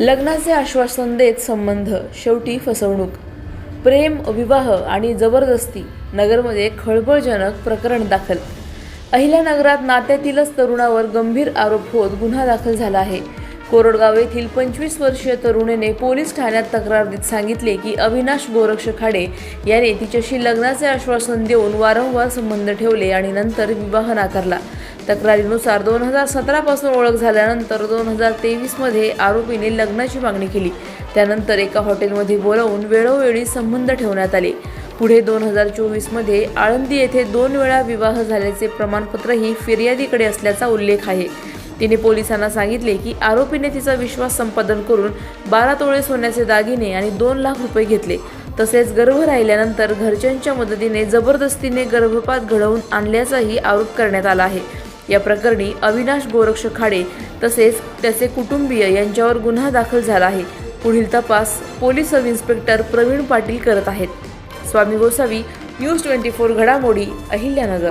लग्नाचे आश्वासन देत संबंध शेवटी फसवणूक. प्रेम विवाह आणि जबरदस्ती नगरमध्ये खळबळजनक प्रकरण दाखल. अहिल्यानगरात नात्यातीलच तरुणावर गंभीर आरोप होत गुन्हा दाखल झाला आहे. कोरडगाव येथील पंचवीस वर्षीय तरुणीने पोलीस ठाण्यात तक्रार देत सांगितले की अविनाश गोरक्ष खाडे याने तिच्याशी लग्नाचे आश्वासन देऊन वारंवार संबंध ठेवले आणि नंतर विवाह नाकारला. तक्रारीनुसार दोन हजार सतरापासून ओळख झाल्यानंतर दोन हजार तेवीसमध्ये आरोपीने लग्नाची मागणी केली. त्यानंतर एका हॉटेलमध्ये बोलावून वेळोवेळी संबंध ठेवण्यात आले. पुढे दोन हजार चोवीसमध्ये आळंदी येथे दोन वेळा विवाह झाल्याचे प्रमाणपत्रही फिर्यादीकडे असल्याचा उल्लेख आहे. तिने पोलिसांना सांगितले की आरोपीने तिचा विश्वास संपादन करून बारा तोळे सोन्याचे दागिने आणि दोन लाख रुपये घेतले. तसेच गर्भ राहिल्यानंतर घरच्यांच्या मदतीने जबरदस्तीने गर्भपात घडवून आणल्याचाही आरोप करण्यात आला आहे. या प्रकरणी अविनाश गोरक्ष खाडे तसेच त्याचे कुटुंबीय यांच्यावर गुन्हा दाखल झाला आहे. पुढील तपास police sub inspector Pravin Patil करत आहेत. Swami Gosavi news twenty four घडामोडी अहिल्यानगर.